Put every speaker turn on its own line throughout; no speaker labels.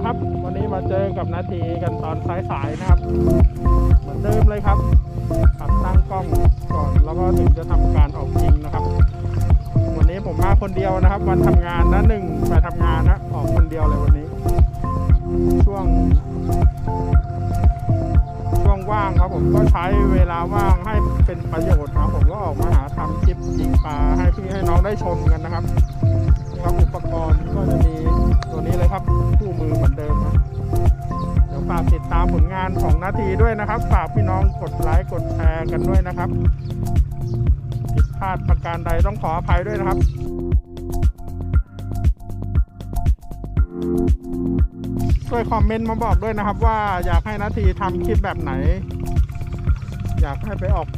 นะครับ วันนี้มาเจอกับนาทีกันตอนสายๆนะครับ เหมือนเดิมเลยครับขับตั้งกล้องก่อนแล้วก็ถึงจะทำการออกจริงนะครับ วันนี้ผมมาคนเดียวนะครับ วันทำงานนะหนึ่งไปทำงานนะออกคนเดียวเลยวันนี้ ช่วง ช่วงว่างครับผมก็ใช้เวลาว่างให้เป็นประโยชน์ครับผมก็ออกมาหาทำคลิปยิงปลาให้พี่ให้น้องได้ชมกันนะครับครับอุปกรณ์ก็จะมี ตัวนี้เลยครับคู่มือเหมือนเดิมนะเดี๋ยวฝากติดตามผลงานของนาทีด้วยนะครับ ฝากพี่น้องกดไลค์กดแชร์กันด้วยนะครับผิดพลาดประการใดต้องขออภัยด้วยนะครับช่วยคอมเมนต์มาบอกด้วยนะครับ ว่าอยากให้นาทีทำคลิปแบบไหน อยากให้ไปออก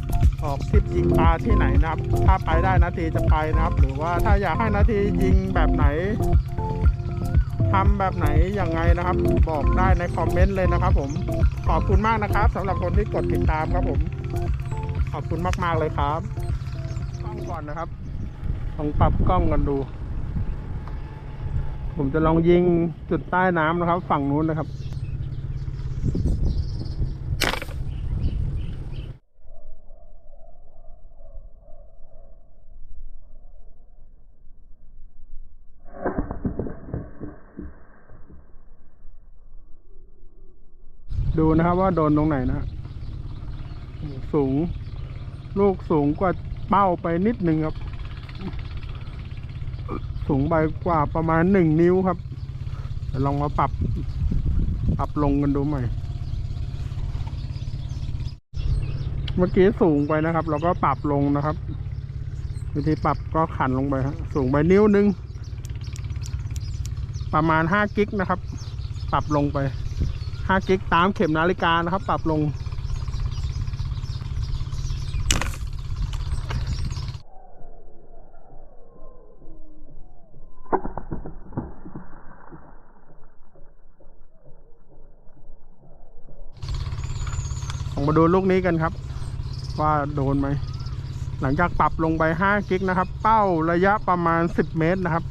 ออกคลิปยิงปลาที่ไหนนะครับ ถ้าไปได้นาทีจะไปนะครับ หรือว่าถ้าอยากให้นาทียิงแบบไหน ทำแบบไหนยังไงนะครับ บอกได้ในคอมเมนต์เลยนะครับผมขอบคุณมากนะครับสำหรับคนที่กดติดตามครับผม ขอบคุณมากๆเลยครับกล้องก่อนนะครับลองปรับกล้องกันดู ผมจะลองยิงจุดใต้น้ำนะครับ ฝั่งนู้นนะครับ ดูนะครับว่าโดนตรงไหนนะฮะสูง ลูกสูงกว่าเป้าไปนิดหนึ่งครับ สูงไปกว่าประมาณหนึ่งนิ้วครับลองมาปรับ ปรับลงกันดูใหม่ เมื่อกี้สูงไปนะครับ เราก็ปรับลงนะครับ วิธีปรับก็ขันลงไปฮะสูงไปนิ้วหนึง ประมาณห้ากิกนะครับ ปรับลงไป ห้ากิกตามเข็มนาฬิกานะครับ ปรับลงลองมาดูลูกนี้กันครับ ว่าโดนไหม หลังจากปรับลงไป 5 กิกนะครับ เป้าระยะประมาณ 10 เมตรนะครับ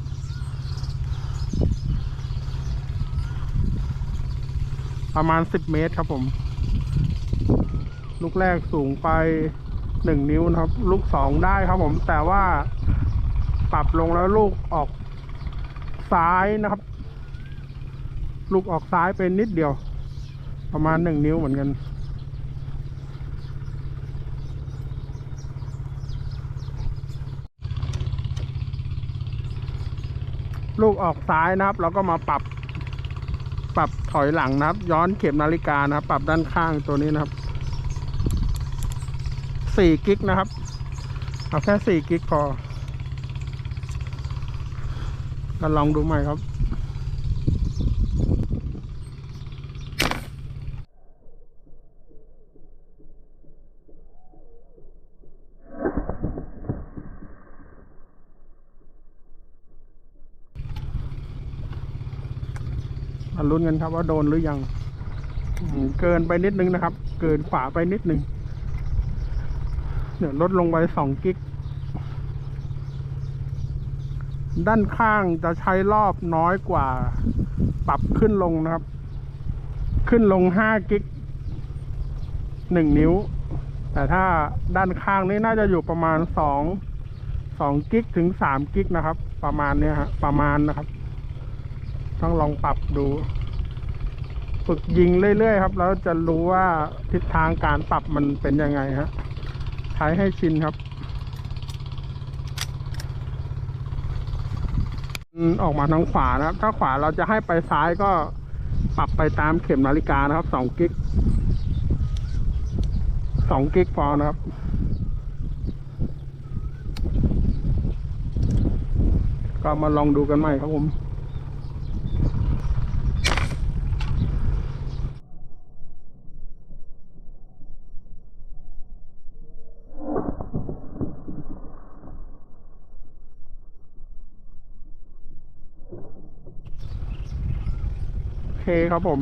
ประมาณ 10 เมตรครับผม ลูกแรกสูงไป 1 นิ้วนะครับ ลูก 2 ได้ครับผม แต่ว่าปรับลงแล้วลูกออกซ้ายนะครับ ลูกออกซ้ายเป็นนิดเดียว ประมาณ 1 นิ้วเหมือนกันลูกออกซ้ายนะครับแล้วก็มาปรับปรับ ถอยหลังนะครับ ย้อนเข็มนาฬิกานะครับ ปรับด้านข้างตัวนี้นะครับสี่กิกนะครับ เอาแค่สี่กิกพอก็ลองดูใหม่ครับ มาลุ้นกันครับว่าโดนหรือยัง เกินไปนิดนึงนะครับ เกินขวาไปนิดนึงเนี่ยวลดลงไปสองกิก ด้านข้างจะใช้รอบน้อยกว่า ปรับขึ้นลงนะครับ ขึ้นลงห้ากิกหนึ่งนิ้ว แต่ถ้าด้านข้างนี่น่าจะอยู่ประมาณสองสองกิกถึงสามกิกนะครับ ประมาณเนี้ยฮะประมาณนะครับ ต้องลองปรับดู ฝึกยิงเรื่อยๆครับแล้วจะรู้ว่าทิศทางการปรับมันเป็นยังไงฮะใช้ให้ชินครับอออกมาทางขวานะครับ ถ้าขวาเราจะให้ไปซ้ายก็ปรับไปตามเข็มนาฬิกานะครับสองกิกสองกิกพอนะครับก็มาลองดูกันใหม่ครับผม เคครับผม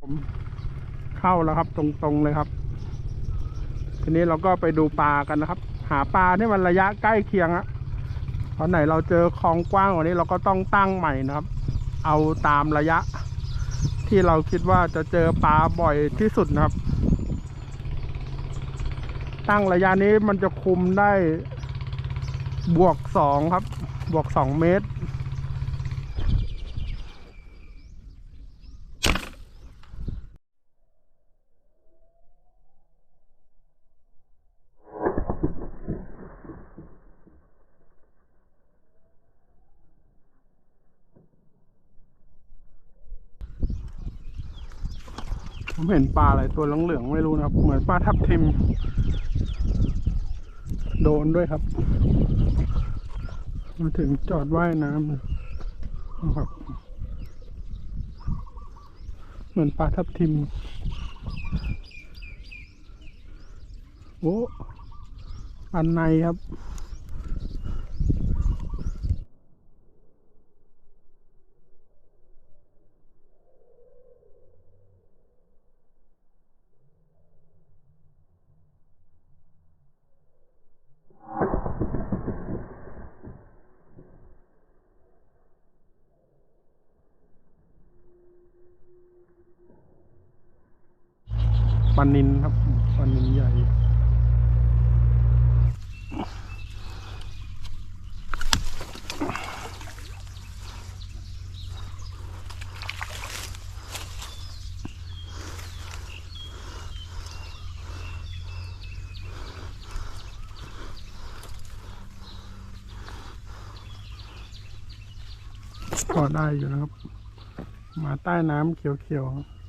ผมเข้าแล้วครับตรงๆเลยครับ ทีนี้เราก็ไปดูปลากันนะครับ หาปลาที่มันระยะใกล้เคียงอะเพราะไหนเราเจอคลองกว้างกว่านี้เราก็ต้องตั้งใหม่นะครับ เอาตามระยะ ที่เราคิดว่าจะเจอปลาบ่อยที่สุดนะครับ ตั้งระยะนี้มันจะคุมได้บวกสองครับ บวกสองเมตร ผมเห็นปลาอะไรตัวเหลืองๆไม่รู้นะครับ เหมือนปลาทับทิม โดนด้วยครับ มาถึงจอดว่ายน้ำนะครับ เหมือนปลาทับทิม โอ้อันในครับ ปลานินครับปลานินใหญ่ ก็ได้อยู่นะครับ มาใต้น้ำเขียวๆ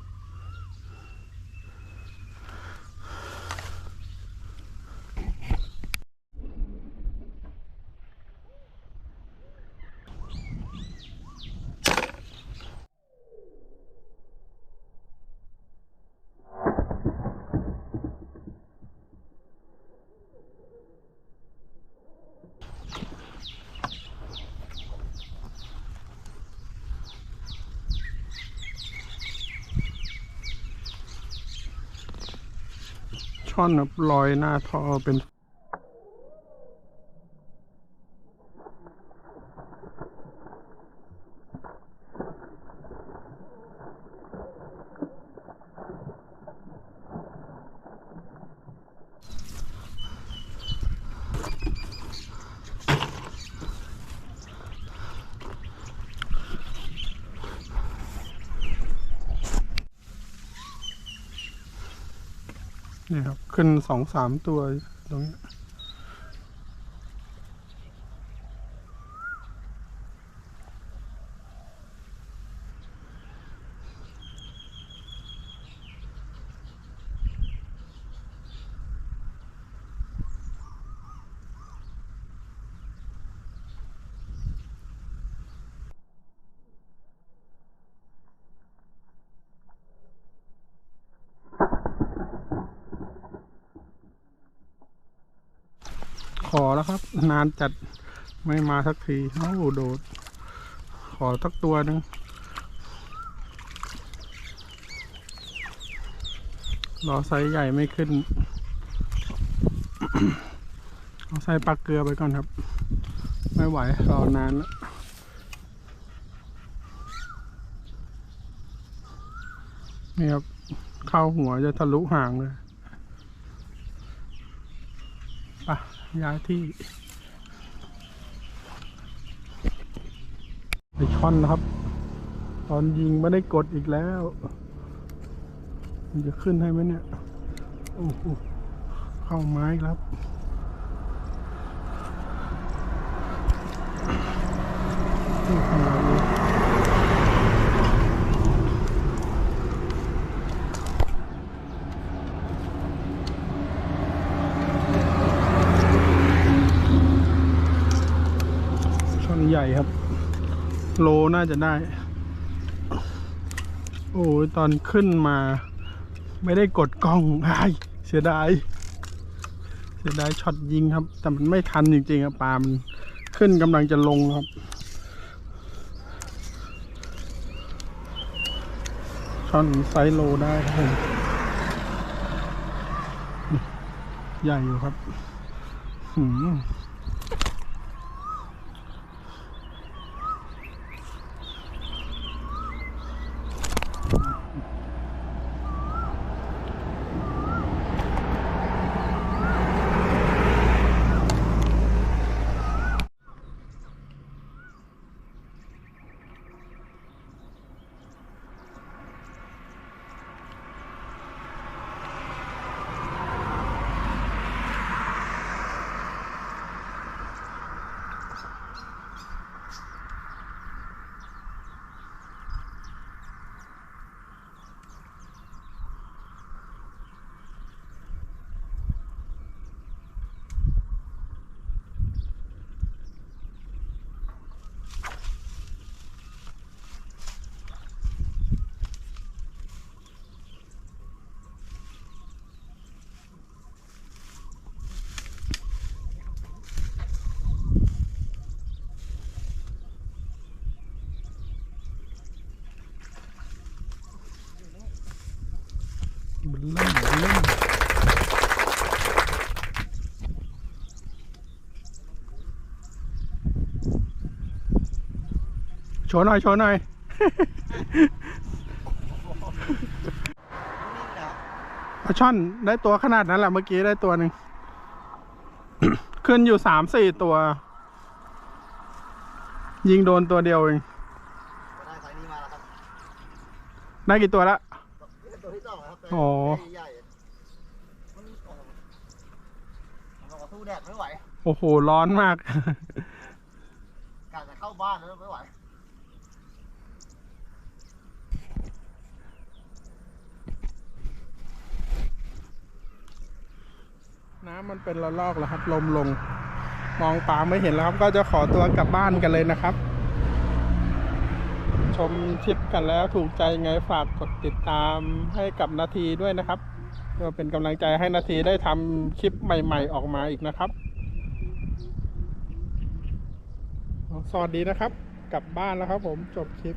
อนครับลอยหน้าท่อเป็น นี่ครับ ขึ้นสองสามตัวตรงนี้ ขอแล้วครับ นานจัดไม่มาสักทีโอ้โดด ขอสักตัวหนึ่งรอไซส์ใหญ่ไม่ขึ้น เอาไซส์ปลาเกลือไปก่อนครับ ไม่ไหว รอนานแล้วนี่ครับ เข้าหัวจะทะลุหางเลย ปะ ย้ายที่ไปช่อนนะครับ ตอนยิงไม่ได้กดอีกแล้ว มันจะขึ้นให้ไหมเนี่ย โอ้โหเข้าไม้ครับนี่ขนาดนี้ช่อนใหญ่ครับ โลน่าจะได้ โอ้ยตอนขึ้นมา ไม่ได้กดกล้องไอ้เสียดาย เสียดายช็อตยิงครับ แต่มันไม่ทันจริงๆอะปลามันขึ้นกำลังจะลงครับ ช่อนไซโลได้ครับผมใหญ่อยู่ครับ หืม ว์หน่อยโชว์หน่อยปลาช่อนได้ตัวขนาดนั้นแหละเมื่อกี้ได้ตัวหนึ่ง ขึ้นอยู่สามสี่ตัว ยิงโดนตัวเดียวเอง
ก็ได้ไซส์นี้มาแล้วครับ
ได้กี่ตัวละ
ตัวที่สองแล้วครับ
โอ้
ใหญ่ๆมันโอ้โหมันบอกว่าสู้แดดไม่ไหว
โอ้โห ร้อนมาก
กะจะเข้าบ้านแล้วไม่ไหว
น้ำมันเป็นระลอกแล้วครับ ลมลง มองปลาไม่เห็นแล้วครับ ก็จะขอตัวกลับบ้านกันเลยนะครับ ชมคลิปกันแล้วถูกใจไงฝากกดติดตามให้กับนาทีด้วยนะครับเพื่อเป็นกำลังใจให้นาทีได้ทำคลิปใหม่ ๆ ออกมาอีกนะครับ สวัสดีนะครับ กลับบ้านแล้วครับผมจบคลิป